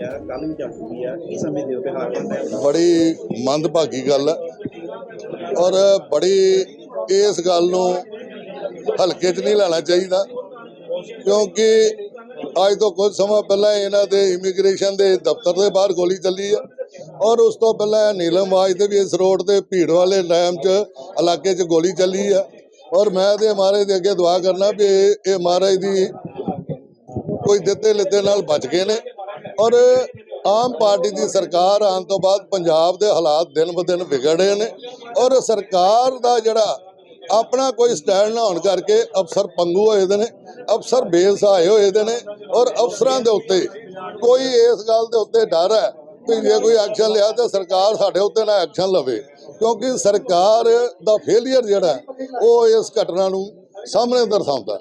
ਹੈ ਕੱਲ ਵੀ ਚੱਲ ਚੁੱਕੀ ਹੈ ਕੀ ਸਮਝਦੇ ਹੋ ਬਿਹਾਰ ਦੇ ਬੜੀ ਮੰਦਭਾਗੀ ਗੱਲ ਹੈ ਔਰ ਬੜੀ ਇਸ ਗੱਲ ਨੂੰ ਹਲਕੇ 'ਚ ਨਹੀਂ ਲੈਣਾ ਚਾਹੀਦਾ, ਕਿਉਂਕਿ ਅੱਜ ਤੋਂ ਕੁਝ ਸਮਾਂ ਪਹਿਲਾਂ ਇਹਨਾਂ ਦੇ ਇਮੀਗ੍ਰੇਸ਼ਨ ਦੇ ਦਫ਼ਤਰ ਦੇ ਬਾਹਰ ਗੋਲੀ ਚੱਲੀ ਹੈ ਔਰ ਉਸ ਤੋਂ ਪਹਿਲਾਂ ਨੀਲਮ ਵਾਜ ਦੇ ਵੀ ਇਸ ਰੋਡ ਤੇ ਭੀੜ ਵਾਲੇ ਡੈਮ 'ਚ ਇਲਾਕੇ 'ਚ ਗੋਲੀ ਚੱਲੀ ਹੈ ਔਰ ਮੈਂ ਤੇ ਮਹਾਰਾਜ ਦੇ ਅੱਗੇ ਦੁਆ ਕਰਨਾ ਵੀ ਇਹ ਮਹਾਰਾਜ ਦੀ ਕੋਈ ਦਿੱਤੇ ਲਿੱਤੇ ਨਾਲ ਬਚ ਗਏ ਨੇ। ਔਰ ਆਮ ਪਾਰਟੀ ਦੀ ਸਰਕਾਰ ਆਉਣ ਤੋਂ ਬਾਅਦ ਪੰਜਾਬ ਦੇ ਹਾਲਾਤ ਦਿਨ ਬ ਦਿਨ ਵਿਗੜੇ ਨੇ ਔਰ ਸਰਕਾਰ ਦਾ ਜਿਹੜਾ ਆਪਣਾ ਕੋਈ ਸਟੈਂਡ ਨਾ ਹੋਣ ਕਰਕੇ ਅਫਸਰ ਪੰਗੂ ਹੋਏ ਦੇ ਨੇ, ਅਫਸਰ ਬੇਸਹਾਏ ਹੋਏ ਦੇ ਨੇ ਔਰ ਅਫਸਰਾਂ ਦੇ ਉੱਤੇ ਕੋਈ ਇਸ ਗੱਲ ਦੇ ਉੱਤੇ ਡਰ ਹੈ ਕਿ ਜੇ ਕੋਈ ਐਕਸ਼ਨ ਲਿਆ ਤਾਂ ਸਰਕਾਰ ਸਾਡੇ ਉੱਤੇ ਨਾ ਐਕਸ਼ਨ ਲਵੇ, ਕਿਉਂਕਿ ਸਰਕਾਰ ਦਾ ਫੇਲਿਅਰ ਜਿਹੜਾ ਉਹ ਇਸ ਘਟਨਾ ਨੂੰ ਸਾਹਮਣੇ ਦਰਸਾਉਂਦਾ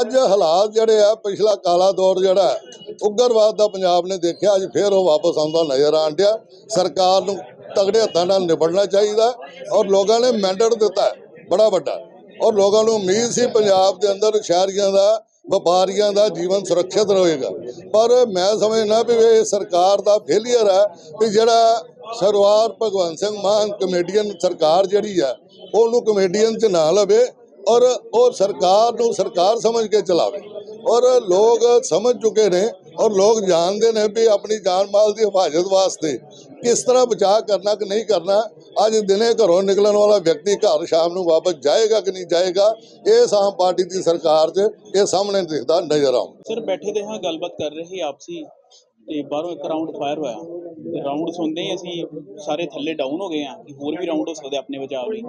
ਅੱਜ ਹਾਲਾਤ ਜਿਹੜੇ ਆ, ਪਿਛਲਾ ਕਾਲਾ ਦੌਰ ਜਿਹੜਾ ਉਗਰਵਾਦ ਦਾ ਪੰਜਾਬ ਨੇ ਦੇਖਿਆ, ਅੱਜ ਫੇਰ ਉਹ ਵਾਪਸ ਆਉਂਦਾ ਨਜ਼ਰ ਆਣ ਡਿਆ। ਸਰਕਾਰ ਨੂੰ ਤਗੜੇ ਹੱਥਾਂ ਨਾਲ ਨਿਬੜਨਾ ਚਾਹੀਦਾ ਔਰ ਲੋਕਾਂ ਨੇ ਮੈਂਡੇਟ ਦਿੱਤਾ, ਬੜਾ ਵੱਡਾ। ਔਰ ਲੋਕਾਂ ਨੂੰ ਉਮੀਦ ਸੀ ਪੰਜਾਬ ਦੇ ਅੰਦਰ ਸ਼ਹਿਰੀਆਂ ਦਾ, ਵਪਾਰੀਆਂ ਦਾ ਜੀਵਨ ਸੁਰੱਖਿਅਤ ਰਹੇਗਾ। ਪਰ ਮੈਂ ਸਮਝਣਾ ਵੀ ਇਹ ਸਰਕਾਰ ਦਾ ਫੇਲਿਅਰ ਹੈ ਵੀ ਜਿਹੜਾ ਸਰਵਾਰ ਭਗਵੰਤ ਸਿੰਘ ਮਾਨ ਕਮੇਡੀਅਨ ਸਰਕਾਰ ਜਿਹੜੀ ਆ ਉਹਨੂੰ ਕਮੇਡੀਅਨ ਚ ਨਾ ਲਵੇ ਔਰ ਉਹ ਸਰਕਾਰ ਨੂੰ ਸਰਕਾਰ ਸਮਝ ਕੇ ਚਲਾਵੇ। ਔਰ ਲੋਕ ਸਮਝ ਚੁੱਕੇ ਨੇ ਔਰ ਲੋਕ ਜਾਣਦੇ ਨੇ ਵੀ ਆਪਣੀ ਜਾਨ ਮਾਲ ਦੀ ਹਿਫਾਜ਼ਤ ਵਾਸਤੇ ਕਿਸ ਤਰ੍ਹਾਂ ਬਚਾਅ ਕਰਨਾ ਕਿ ਨਹੀਂ ਕਰਨਾ। ਅੱਜ ਦਿਨੇ ਘਰੋਂ ਨਿਕਲਣ ਵਾਲਾ ਵਿਅਕਤੀ ਘਰ ਸ਼ਾਮ ਨੂੰ ਵਾਪਸ ਜਾਏਗਾ ਕਿ ਨਹੀਂ ਜਾਏਗਾ ਇਹ ਆਮ ਪਾਰਟੀ ਦੀ ਸਰਕਾਰ 'ਚ ਇਹ ਸਾਹਮਣੇ ਦਿਖਦਾ ਨਜ਼ਰ ਆਉਂ ਸਰ, ਬੈਠੇ ਦੇ ਹਾਂ, ਗੱਲਬਾਤ ਕਰ ਰਹੇ ਆਪਸੀ ਤੇ ਬਾਹਰੋਂ ਇੱਕ ਰਾਉਂਡ ਫਾਇਰ ਹੋਇਆ। ਤੇ ਰਾਉਂਡ ਸੁਣਦੇ ਹੀ ਅਸੀਂ ਸਾਰੇ ਥੱਲੇ ਡਾਊਨ ਹੋ ਗਏ ਆ ਕਿ ਹੋਰ ਵੀ ਰਾਉਂਡ ਹੋ ਸਕਦੇ ਆਪਣੇ ਬਚਾਅ ਲਈ।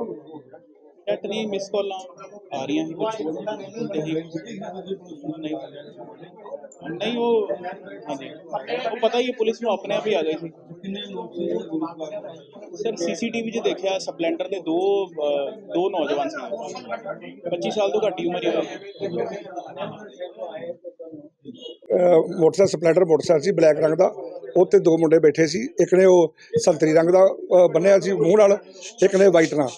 ਐਟ ਮਿਸ ਕਾਲਾਂ ਆ ਰਹੀਆਂ ਸੀ ਕੁਝ ਨਹੀਂ ਨਹੀਂ ਉਹ ਹਾਂਜੀ। ਉਹ ਪਤਾ ਹੀ ਹੈ ਪੁਲਿਸ ਨੂੰ ਆਪਣੇ ਆਪ ਹੀ ਆ ਗਈ ਸੀ। ਸਰ ਸੀਸੀਟੀਵੀ 'ਚ ਦੇਖਿਆ ਸਪਲੈਂਡਰ ਦੇ ਦੋ ਅਹ, ਦੋ ਨੌਜਵਾਨ ਸੀ। 25 ਸਾਲ ਤੋਂ ਘੱਟ ਹੀ ਉਮਰ ਹੀ ਹੋਈ ਅਹ ਮੋਟਰਸਾਈਕਲ ਸਪਲੈਂਡਰ ਮੋਟਰਸਾਈਕਲ ਸੀ ਬਲੈਕ ਰੰਗ ਦਾ। ਉਹ ਤੇ ਦੋ ਮੁੰਡੇ ਬੈਠੇ ਸੀ। ਇੱਕ ਨੇ ਉਹ ਸੰਤਰੀ ਰੰਗ ਦਾ ਅਹ ਬੰਨਿਆ ਸੀ ਮੂੰਹ ਨਾਲ ਇੱਕ ਨੇ ਵਾਈਟ ਨਾਲ।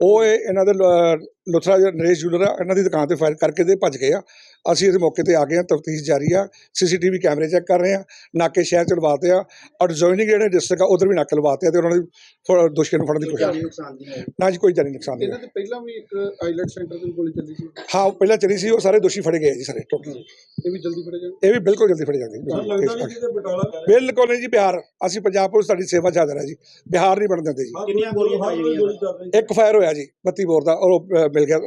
ਉਹ ਇਹ ਇਹਨਾਂ ਦੇ ਲ- ਲੁਥਰਾ ਨਰੇਸ਼ ਜੂਲਰ ਆ ਇਹਨਾਂ ਦੀ ਦੁਕਾਨ ਤੇ ਫਾਇਰ ਕਰਕੇ ਤੇ ਭੱਜ ਗਏ ਆ। ਅਸੀਂ ਇਸ ਮੌਕੇ ਤੇ ਆ ਗਏ ਆ ਤਫਤੀਸ਼ ਜਾਰੀ ਆ ਸੀਸੀਟੀਵੀ ਕੈਮਰੇ ਚੈੱਕ ਕਰ ਰਹੇ ਆ ਨਾਕੇ ਸ਼ਹਿਰ ਚ ਲਵਾਤੇ ਆ ਔਰ ਜੋਇਨਿੰਗ ਜਿਹੜੇ ਡਿਸਟ੍ਰਿਕਟ ਆ ਉਧਰ ਵੀ ਨਾਕੇ ਲਵਾਤੇ ਆ ਤੇ ਉਹਨਾਂ ਦੀ ਫ- ਦੋਸ਼ੀਆਂ ਨੂੰ ਫੜਨ ਦੀ ਕੋਸ਼ਿਸ਼ ਨੁਕਸਾਨ ਦੀ ਹੈ ਨਾ ਜੀ ਕੋਈ ਜਾਨੀ ਨੁਕਸਾਨ ਨਹੀਂ ਇਹਨਾਂ। ਦੇ ਪਹਿਲਾਂ ਵੀ ਇੱਕ ਆਈਲੈਟ ਸੈਂਟਰ ਤੇ ਗੋਲੀ ਚੱਲੀ ਸੀ। ਹਾਂ ਉਹ ਪਹਿਲਾਂ ਚਲੀ ਸੀ ਉਹ ਸਾਰੇ ਦੋਸ਼ੀ ਫੜੇ ਗਏ ਜੀ ਸਾਰੇ ਟੋਟਲ ਇਹ ਵੀ ਜਲਦੀ ਫੜੇ ਜਾਣ ਇਹ ਵੀ ਬਿਲਕੁਲ ਜਲਦੀ ਫੜੇ ਜਾਣਗੇ ਬਿਲਕੁਲ। ਨਹੀਂ ਜੀ ਬਿਹਾਰ। ਅਸੀਂ ਪੰਜਾਬ ਪੁਲਿਸ ਤੁਹਾਡੀ ਸੇਵਾ 'ਚ ਹਾਜ਼ਰ ਹੈ ਜੀ ਬਿਹਾਰ ਨਹੀਂ ਬਣ ਦਿੰਦੇ ਜੀ। ਇੱਕ ਫਾਇਰ ਹੋਇਆ ਜੀ 32 ਬੋਰ ਦਾ ਔਰ ਉਹ, ਅ, ਮਿਲ ਗਿਆ